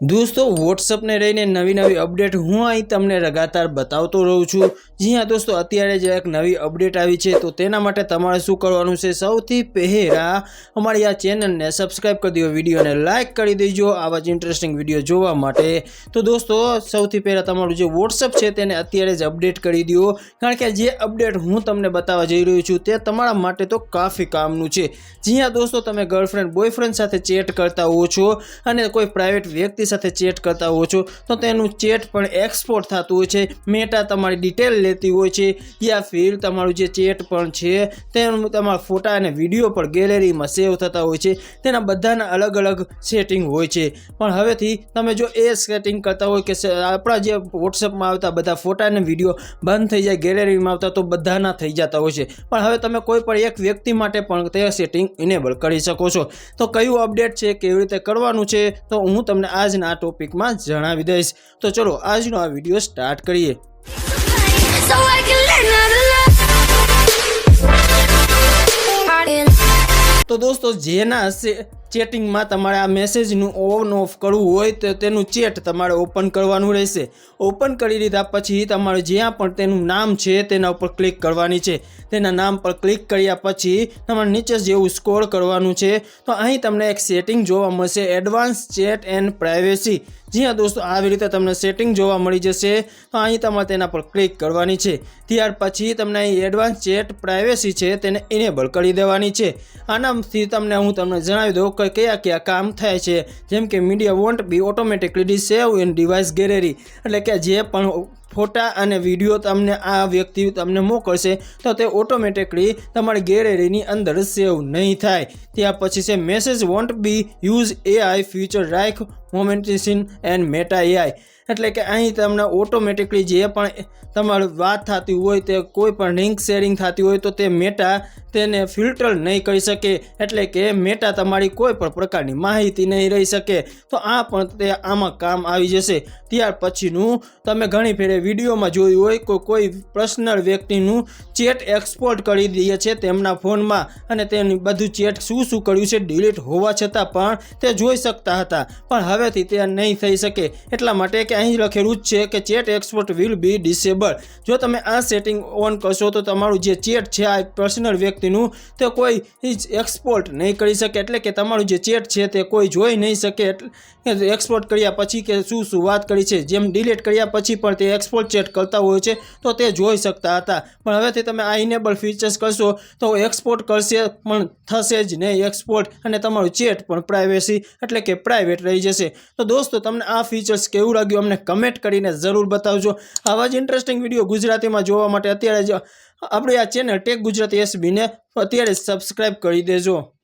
દોસ્તો વોટ્સઅપને લઈને નવી નવી અપડેટ હું અહીં તમને લગાતાર બતાવતો રહું છું. જી હા, દોસ્તો, અત્યારે જે એક નવી અપડેટ આવી છે, તો તેના માટે તમારે શું કરવાનું છે? સૌથી પહેલાં અમારી આ ચેનલને સબસ્ક્રાઈબ કરી દો, વિડીયોને લાઇક કરી દેજો, આવા જ ઇન્ટરેસ્ટિંગ વીડિયો જોવા માટે. તો દોસ્તો, સૌથી પહેલાં તમારું જે વોટ્સઅપ છે, તેને અત્યારે જ અપડેટ કરી દો. કારણ કે જે અપડેટ હું તમને બતાવવા જઈ રહ્યો છું, તે તમારા માટે તો કાફી કામનું છે. જી હા, દોસ્તો, તમે ગર્લફ્રેન્ડ બોયફ્રેન્ડ સાથે ચેટ કરતા હો છો અને કોઈ પ્રાઇવેટ વ્યક્તિ સાથે ચેટ કરતા હો છો, તો તેનું ચેટ પણ એક્સપોર્ટ થતું હોય છે. મેટા તમારી ડિટેલ લેતી હોય છે. યા ફિર તમારું જે ચેટ પણ છે, તેનું તમારા ફોટા અને વીડિયો પણ ગેલેરીમાં સેવ થતા હોય છે. તેના બધાના અલગ અલગ સેટિંગ હોય છે. પણ હવેથી તમે જો એ સેટિંગ કરતા હોય કે આપણા જે વોટ્સઅપમાં આવતા બધા ફોટા અને વીડિયો બંધ થઈ જાય ગેલેરીમાં આવતા તો બધાના થઈ જતા હોય છે. પણ હવે તમે કોઈ પણ એક વ્યક્તિ માટે પણ તે સેટિંગ ઇનેબલ કરી શકો છો. તો કયું અપડેટ છે, કેવી રીતે કરવાનું છે, તો હું તમને આજના ટોપિકમાં જણાવી દઈશ. તો ચલો આજનો આ વીડિયો સ્ટાર્ટ કરીએ. તો દોસ્તો જેના ચેટિંગમાં તમારે આ મેસેજનું ઓન ઓફ કરવું હોય તો તેનું ચેટ તમારે ઓપન કરવાનું રહેશે. ઓપન કરી લીધા પછી તમારે જ્યાં પણ તેનું નામ છે તેના ઉપર ક્લિક કરવાની છે. તેના નામ પર ક્લિક કર્યા પછી તમારે નીચે જેવું સ્કોર કરવાનું છે. તો અહીં તમને એક સેટિંગ જોવા મળશે એડવાન્સ ચેટ એન્ડ પ્રાઇવેસી જી હા દોસ્તો આવી રીતે તમને સેટિંગ જોવા મળી જશે, તો અહીં તમારે તેના પર ક્લિક કરવાની છે. ત્યાર પછી તમને અહીં એડવાન્સ ચેટ પ્રાઇવેસી છે તેને ઇનેબલ કરી દેવાની છે. આનાથી તમને હું તમને જણાવી દઉં કે કયા કયા કામ થાય છે, જેમ કે media won't be automatically save in device gallery એટલે કે જે પણ ફોટા અને વીડિયો તમને આ વ્યક્તિ તમને મોકલશે, તો તે ઓટોમેટિકલી તમારી ગેલેરીની અંદર સેવ નહીં થાય. ત્યાર પછી છે, message won't be use AI future રાઇખ મોમેન્ટેશન એન્ડ મેટા એઆઈ. એટલે કે અહીં તમને ઓટોમેટિકલી જે પણ તમારું વાત થતી હોય તે કોઈ પણ લિંક શેરિંગ થતી હોય તો તે મેટા તેને ફિલ્ટર નહીં કરી શકે. એટલે કે મેટા તમારી કોઈ પણ પ્રકારની માહિતી નહીં રહી શકે. તો આ પણ તે આમાં કામ આવી જશે. ત્યાર પછીનું તમે ઘણી ફેરે વિડીયોમાં જોયું હોય કોઈ કોઈ પર્સનલ વ્યક્તિનું ચેટ એક્સપોર્ટ કરી દઈએ છે તેમના ફોનમાં અને તેની બધું ચેટ શું શું કર્યું છે ડિલીટ હોવા છતાં પણ તે જોઈ શકતા હતા. પણ હવેથી તે નહીં થઈ શકે. એટલા માટે કે અહીં લખેલું જ છે કે chat export will be disable. જો તમે આ સેટિંગ ઓન કરશો તો તમારું જે ચેટ છે આ પર્સનલ વ્યક્તિનું તે કોઈ એક્સપોર્ટ નહીં કરી શકે. એટલે કે તમારું જે ચેટ છે તે કોઈ જોઈ નહીં શકે. એટલે એક્સપોર્ટ કર્યા પછી કે શું શું વાત કરી છે. જેમ ડિલીટ કર્યા પછી પણ તે એક્સપોર્ટ ચેટ કરતા હોય છે, તો તે જોઈ શકતા હતા. પણ હવેથી તમે આ ઇનેબલ ફીચર્સ કરશો, તો એક્સપોર્ટ કરશે, પણ થશે જ નહીં એક્સપોર્ટ અને તમારું ચેટ પણ પ્રાઇવેસી એટલે કે પ્રાઇવેટ રહી જશે. તો દોસ્તો, તમને આ ફીચર્સ કેવું લાગ્યું અમને કમેન્ટ કરીને જરૂર બતાવજો. આવા જ ઇન્ટરેસ્ટિંગ વીડિયો ગુજરાતીમાં જોવા માટે અત્યારે જ આપણી આ ચેનલ ટેક ગુજરાતી એસબીને અત્યારે સબસ્ક્રાઈબ કરી દેજો.